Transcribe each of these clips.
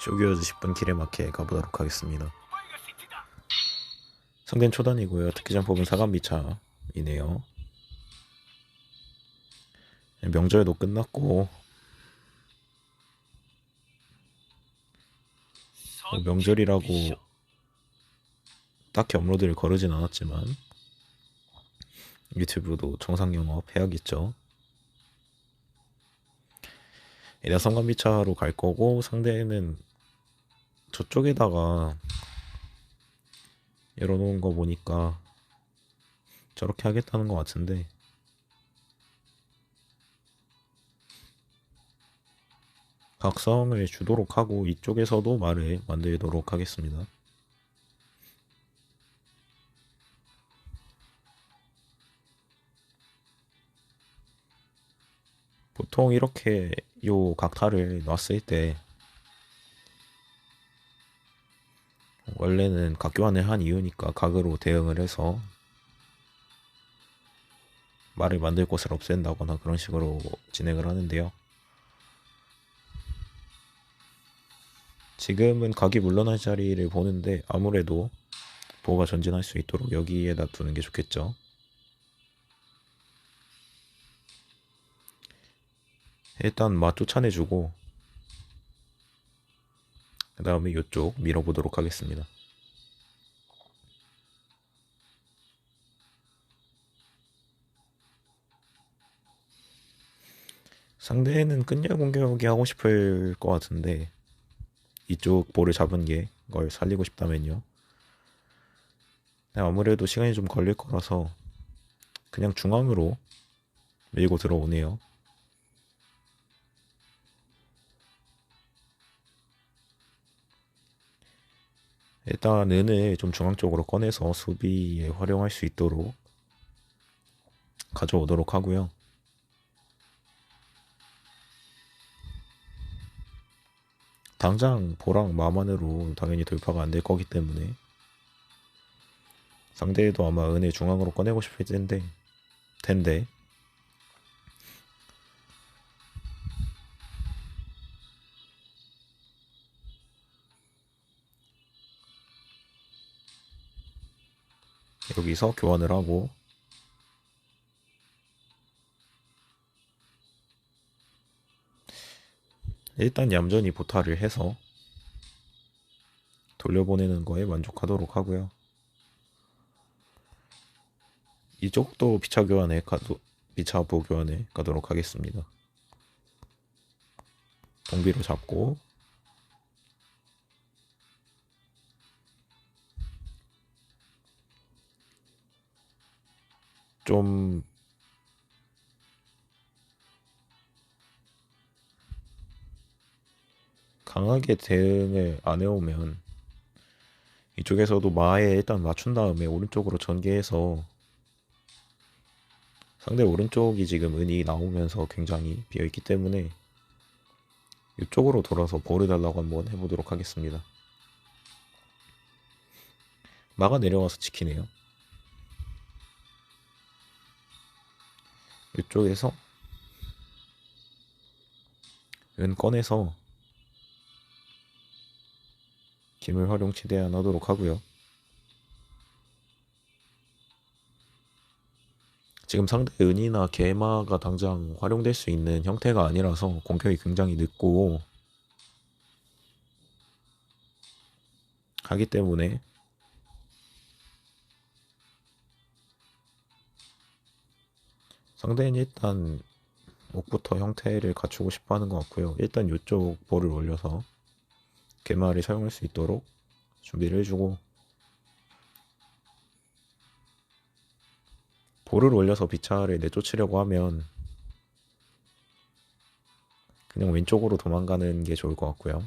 쇼기어즈 10분 키레마케 가보도록 하겠습니다. 상대는 초단이고요. 특기장 뽑은 사감미차이네요. 명절도 끝났고 뭐 명절이라고 딱히 업로드를 거르진 않았지만 유튜브도 정상 영업 해야겠죠. 일단 성감미차로 갈 거고 상대는 저쪽에다가 열어놓은 거 보니까 저렇게 하겠다는 것 같은데 각성을 주도록 하고 이쪽에서도 말을 만들도록 하겠습니다. 보통 이렇게 요 각타를 놨을 때 원래는 각 교환을 한 이유니까 각으로 대응을 해서 말을 만들 곳을 없앤다거나 그런 식으로 진행을 하는데요. 지금은 각이 물러날 자리를 보는데 아무래도 보호가 전진할 수 있도록 여기에다 두는 게 좋겠죠. 일단 맛 쫓아내주고 그 다음에 이쪽 밀어보도록 하겠습니다. 상대는 끝열 공격이 하고 싶을 것 같은데 이쪽 볼을 잡은 게 걸 살리고 싶다면요. 아무래도 시간이 좀 걸릴 거라서 그냥 중앙으로 밀고 들어오네요. 일단 은을 좀 중앙 쪽으로 꺼내서 수비에 활용할 수 있도록 가져오도록 하고요. 당장 보랑 마만으로 당연히 돌파가 안 될 거기 때문에 상대도 아마 은을 중앙으로 꺼내고 싶을 텐데 텐데 여기서 교환을 하고 일단 얌전히 보타를 해서 돌려보내는 거에 만족하도록 하고요. 이쪽도 비차 교환에 가도 비차 보 교환에 가도록 하겠습니다. 동비로 잡고 좀 강하게 대응을 안 해오면 이쪽에서도 마에 일단 맞춘 다음에 오른쪽으로 전개해서 상대 오른쪽이 지금 은이 나오면서 굉장히 비어있기 때문에 이쪽으로 돌아서 볼을 달라고 한번 해보도록 하겠습니다. 마가 내려와서 지키네요. 이쪽에서 은 꺼내서 기물 활용 최대한 하도록 하고요. 지금 상대 은이나 개마가 당장 활용될 수 있는 형태가 아니라서 공격이 굉장히 늦고 하기 때문에 상대는 일단 옥부터 형태를 갖추고 싶어 하는 것 같고요. 일단 이쪽 볼을 올려서 개마를 사용할 수 있도록 준비를 해주고 볼을 올려서 비차를 내쫓으려고 하면 그냥 왼쪽으로 도망가는 게 좋을 것 같고요.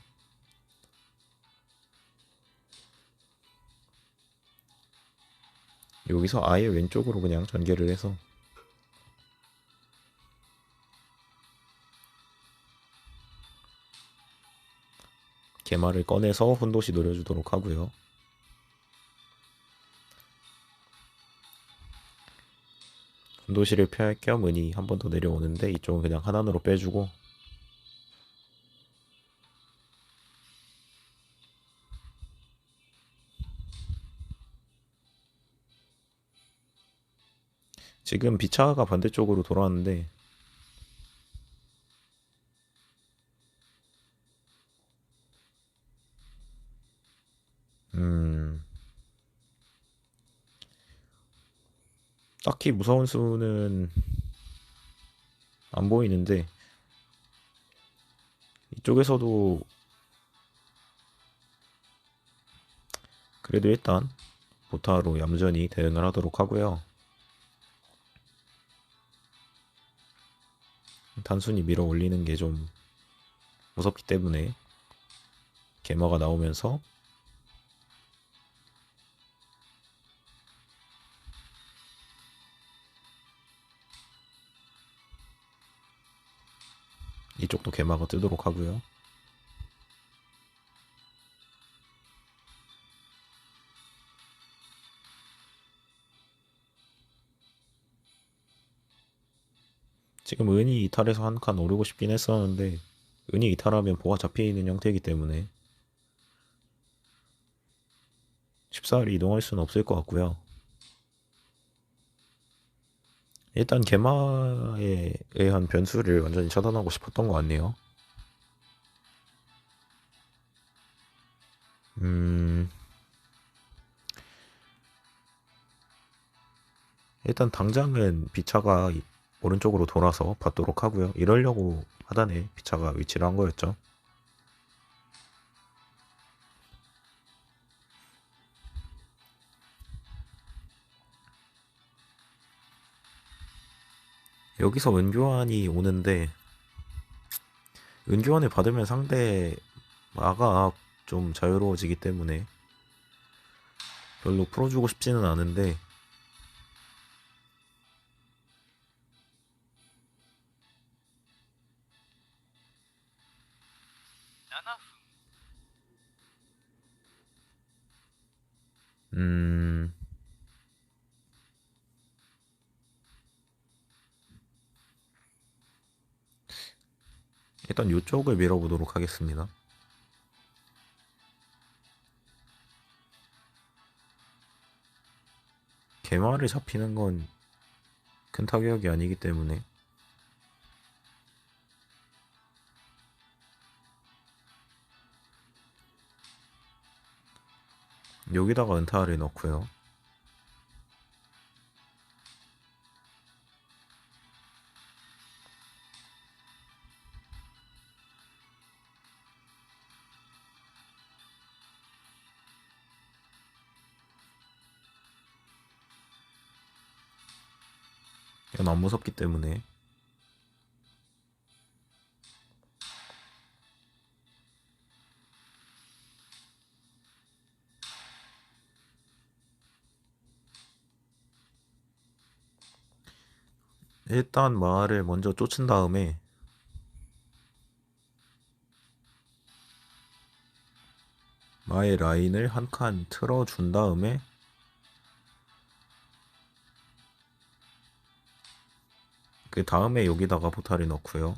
여기서 아예 왼쪽으로 그냥 전개를 해서 개마를 꺼내서 훈도시 노려주도록 하고요. 훈도시를 펴할 겸 은이 한 번 더 내려오는데 이쪽은 그냥 하단으로 빼주고 지금 비차가 반대쪽으로 돌아왔는데 딱히 무서운 수는 안 보이는데 이쪽에서도 그래도 일단 보타로 얌전히 대응을 하도록 하고요. 단순히 밀어 올리는 게 좀 무섭기 때문에 개마가 나오면서 이쪽도 개마가 뜨도록 하고요. 지금 은이 이탈해서 한 칸 오르고 싶긴 했었는데 은이 이탈하면 보가 잡혀있는 형태이기 때문에 쉽사리 이동할 수는 없을 것 같고요. 일단 개마에 의한 변수를 완전히 차단하고 싶었던 것 같네요. 음... 일단 당장은 비차가 이- 오른쪽으로 돌아서 받도록 하고요. 이러려고 하단에 비차가 위치를 한 거였죠. 여기서 은교환이 오는데 은교환을 받으면 상대 마가 좀 자유로워지기 때문에 별로 풀어주고 싶지는 않은데 일단 이쪽을 밀어보도록 하겠습니다. 개마를 잡히는 건 큰 타격이 아니기 때문에 여기다가 은타를 넣고요. 안 무섭기 때문에. 일단 마을을 먼저 쫓은 다음에 마의 라인을 한 칸 틀어준 다음에 그 다음에 여기다가 포탈을 넣고요.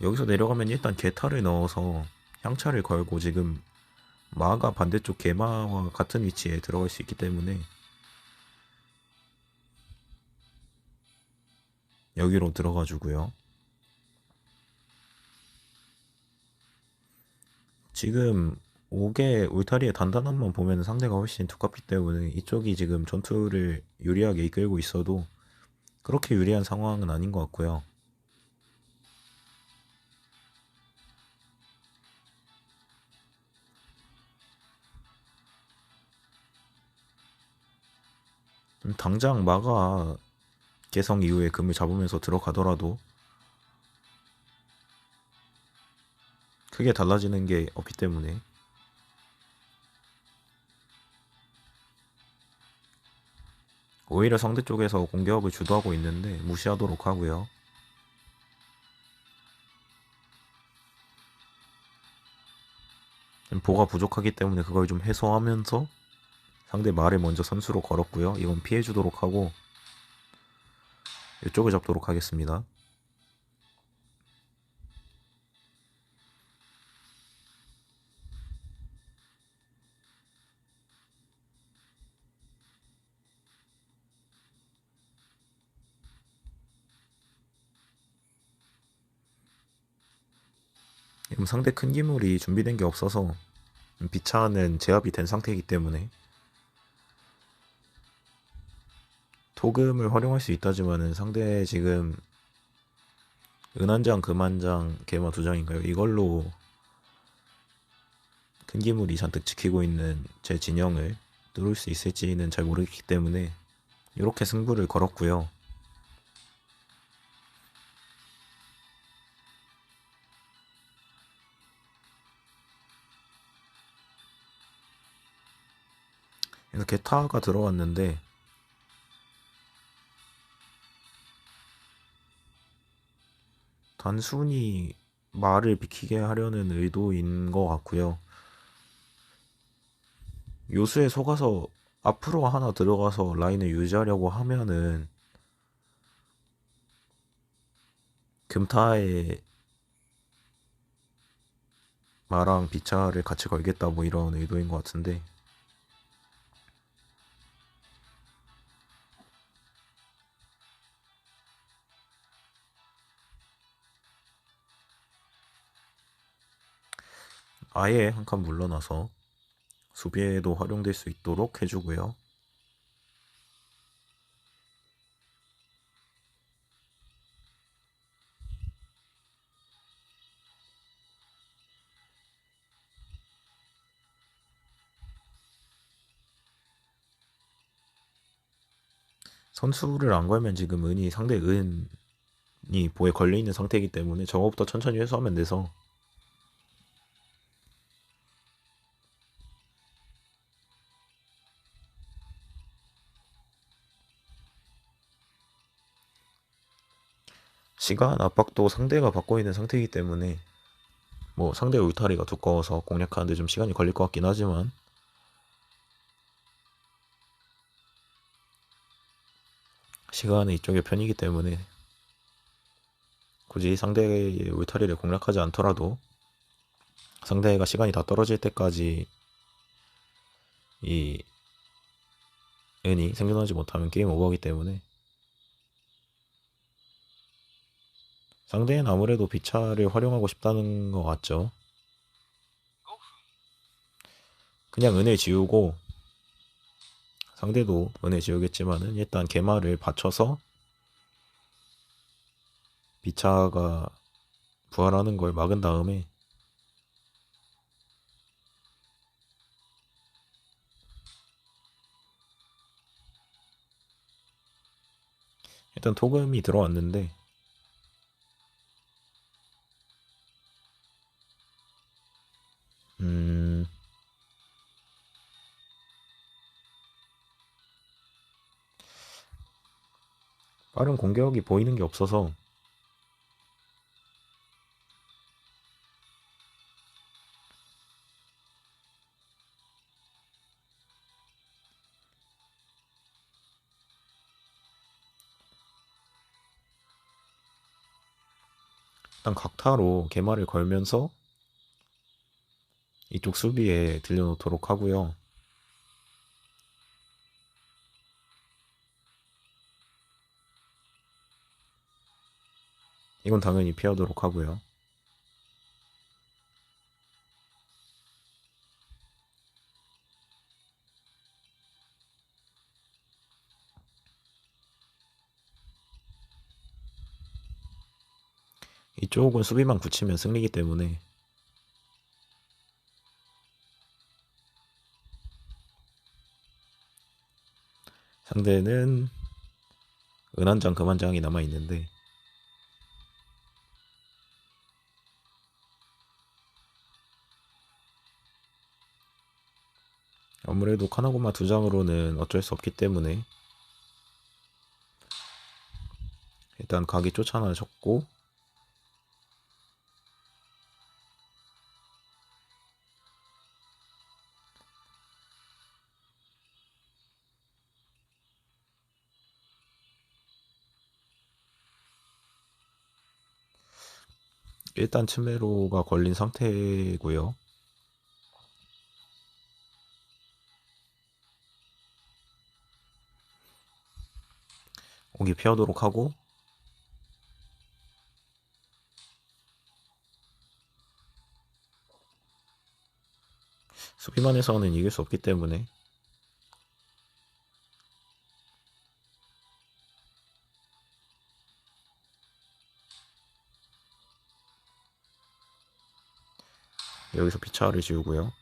여기서 내려가면 일단 개타를 넣어서 향차를 걸고 지금 마가 반대쪽 개마와 같은 위치에 들어갈 수 있기 때문에 여기로 들어가 주고요. 지금 5개 울타리의 단단함만 보면 상대가 훨씬 두껍기 때문에 이쪽이 지금 전투를 유리하게 이끌고 있어도 그렇게 유리한 상황은 아닌 것 같고요. 당장 마가 개성 이후에 금을 잡으면서 들어가더라도 크게 달라지는 게 없기 때문에 오히려 상대 쪽에서 공격을 주도하고 있는데 무시하도록 하고요. 보가 부족하기 때문에 그걸 좀 해소하면서 상대 말을 먼저 선수로 걸었고요. 이건 피해주도록 하고 이쪽을 잡도록 하겠습니다. 상대 큰 기물이 준비된 게 없어서 비차는 제압이 된 상태이기 때문에 토금을 활용할 수 있다지만은 상대 지금 은 한 장, 금 한 장, 개마 두 장인가요? 이걸로 큰 기물이 잔뜩 지키고 있는 제 진영을 뚫을 수 있을지는 잘 모르겠기 때문에 이렇게 승부를 걸었고요. 그래서 게타가 들어왔는데 단순히 말을 비키게 하려는 의도인 것 같고요. 요수에 속아서 앞으로 하나 들어가서 라인을 유지하려고 하면은 금타에 마랑 비차를 같이 걸겠다 뭐 이런 의도인 것 같은데 아예 한 칸 물러나서 수비에도 활용될 수 있도록 해주고요. 선수를 안 걸면 지금 은이 상대 은이 보에 걸려 있는 상태이기 때문에 저거부터 천천히 회수하면 돼서 시간 압박도 상대가 받고 있는 상태이기 때문에 뭐 상대 울타리가 두꺼워서 공략하는데 좀 시간이 걸릴 것 같긴 하지만 시간은 이쪽의 편이기 때문에 굳이 상대의 울타리를 공략하지 않더라도 상대가 시간이 다 떨어질 때까지 이 은이 생존하지 못하면 게임 오버기 때문에 상대는 아무래도 비차를 활용하고 싶다는 것 같죠. 그냥 은을 지우고 상대도 은을 지우겠지만은 일단 개마를 받쳐서 비차가 부활하는 걸 막은 다음에 일단 토금이 들어왔는데 빠른 공격이 보이는 게 없어서 일단 각타로 개마를 걸면서 이쪽 수비에 들려놓도록 하고요. 이건 당연히 피하도록 하고요. 이쪽은 수비만 굳히면 승리기 때문에 상대는 은한 장 금한 장이 남아 있는데 그래도 카나고마 두 장으로는 어쩔 수 없기 때문에 일단 각이 쫓아나셨고 일단 치메로가 걸린 상태고요. 오기 피하도록 하고 수비만 해서는 이길 수 없기 때문에 여기서 피차를 지우고요.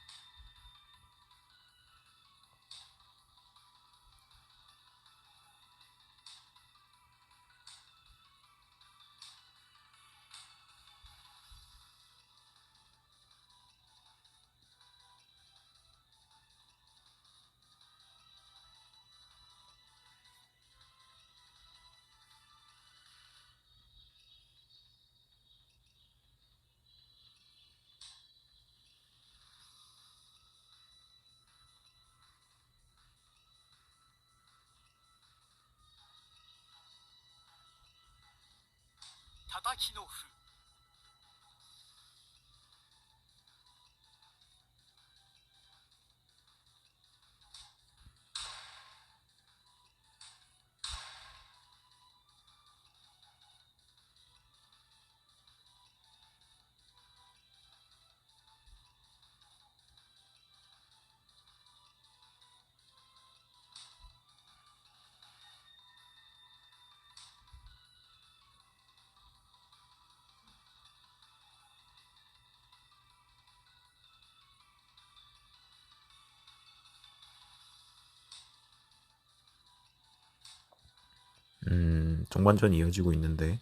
음, 종반전이 이어지고 있는데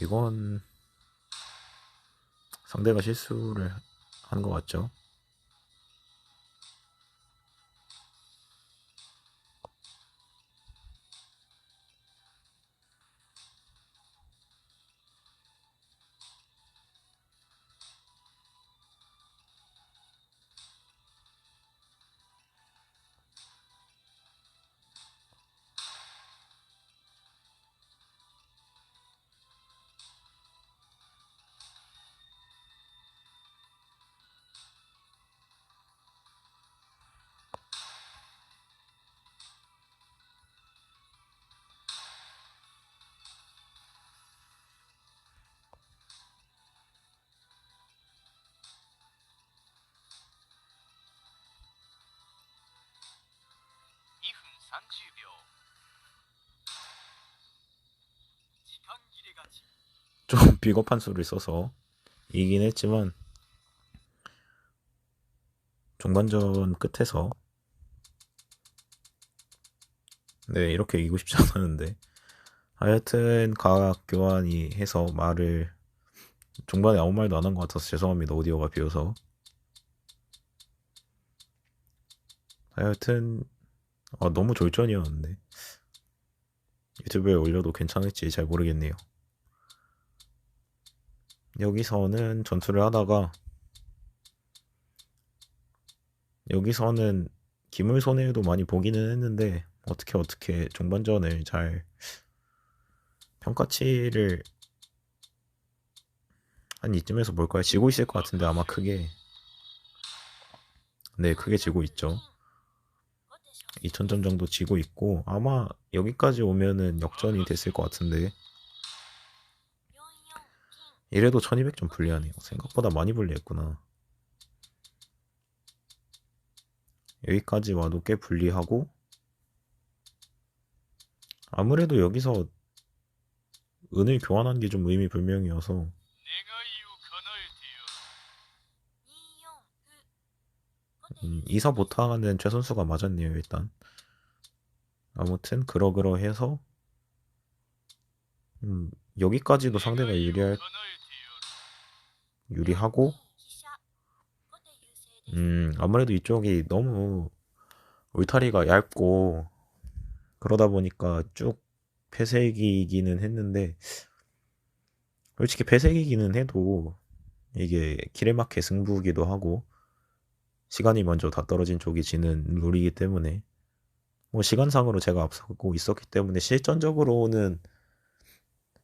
이건 상대가 실수를 한 것 같죠? 좀 비겁한 수를 써서 이긴 했지만 종반전 끝에서 네 이렇게 이기고 싶지 않았는데 하여튼 과학 교환이 해서 말을 중반에 아무 말도 안 한 것 같아서 죄송합니다 오디오가 비어서. 하여튼 아, 너무 졸전이었는데. 유튜브에 올려도 괜찮을지 잘 모르겠네요. 여기서는 전투를 하다가 여기서는 기물 손해도 많이 보기는 했는데 어떻게 어떻게 종반전을 잘 평가치를 한 이쯤에서 볼까요? 지고 있을 것 같은데 아마 크게. 네 크게 지고 있죠 2000점 정도 지고 있고 아마 여기까지 오면은 역전이 됐을 것 같은데. 이래도 1200점 불리하네요. 생각보다 많이 불리했구나. 여기까지 와도 꽤 불리하고 아무래도 여기서 은을 교환한 게 좀 의미 불명이어서 음, 이사 못하는 최선수가 맞았네요 일단. 아무튼 그러그러 해서 음, 여기까지도 상대가 유리할 유리하고 음 아무래도 이쪽이 너무 울타리가 얇고 그러다 보니까 쭉 폐쇄기이기는 했는데 솔직히 패색이기는 해도 이게 막혀 승부기도 하고 시간이 먼저 다 떨어진 쪽이 지는 룰이기 때문에 뭐 시간상으로 제가 앞서고 있었기 때문에 실전적으로는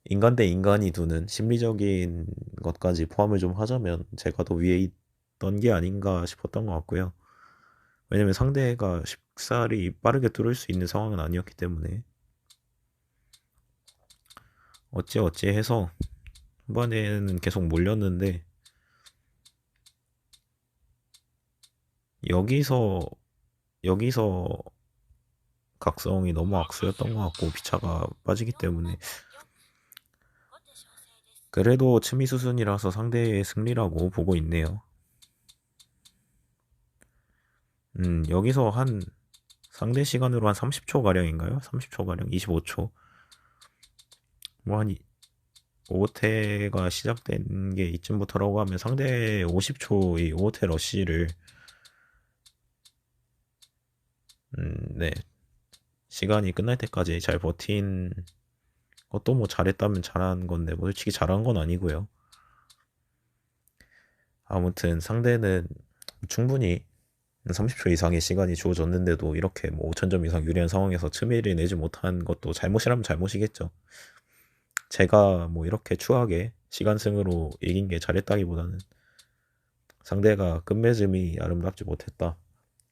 인간 대 인간이 두는 심리적인 것까지 포함을 좀 하자면 제가 더 위에 있던 게 아닌가 싶었던 것 같고요. 왜냐면 상대가 쉽사리 빠르게 뚫을 수 있는 상황은 아니었기 때문에 어찌 어찌 해서 후반에는 계속 몰렸는데 여기서 여기서 각성이 너무 악수였던 것 같고 비차가 빠지기 때문에 그래도 츠미 수순이라서 상대의 승리라고 보고 있네요. 음, 여기서 한 상대 시간으로 한 30초 가량인가요? 30초 가량, 25초. 뭐 한 5태가 시작된 게 이쯤부터라고 하면 상대 50초의 5태 러쉬를 음, 네. 시간이 끝날 때까지 잘 버틴 것도 뭐 잘했다면 잘한 건데 뭐 솔직히 잘한 건 아니고요. 아무튼 상대는 충분히 30초 이상의 시간이 주어졌는데도 이렇게 뭐 5천점 이상 유리한 상황에서 츠미를 내지 못한 것도 잘못이라면 잘못이겠죠. 제가 뭐 이렇게 추하게 시간승으로 이긴 게 잘했다기보다는 상대가 끝맺음이 아름답지 못했다.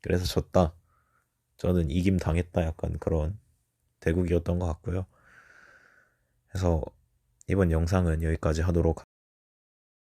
그래서 졌다. 저는 이김 당했다. 약간 그런 대국이었던 것 같고요. 그래서 이번 영상은 여기까지 하도록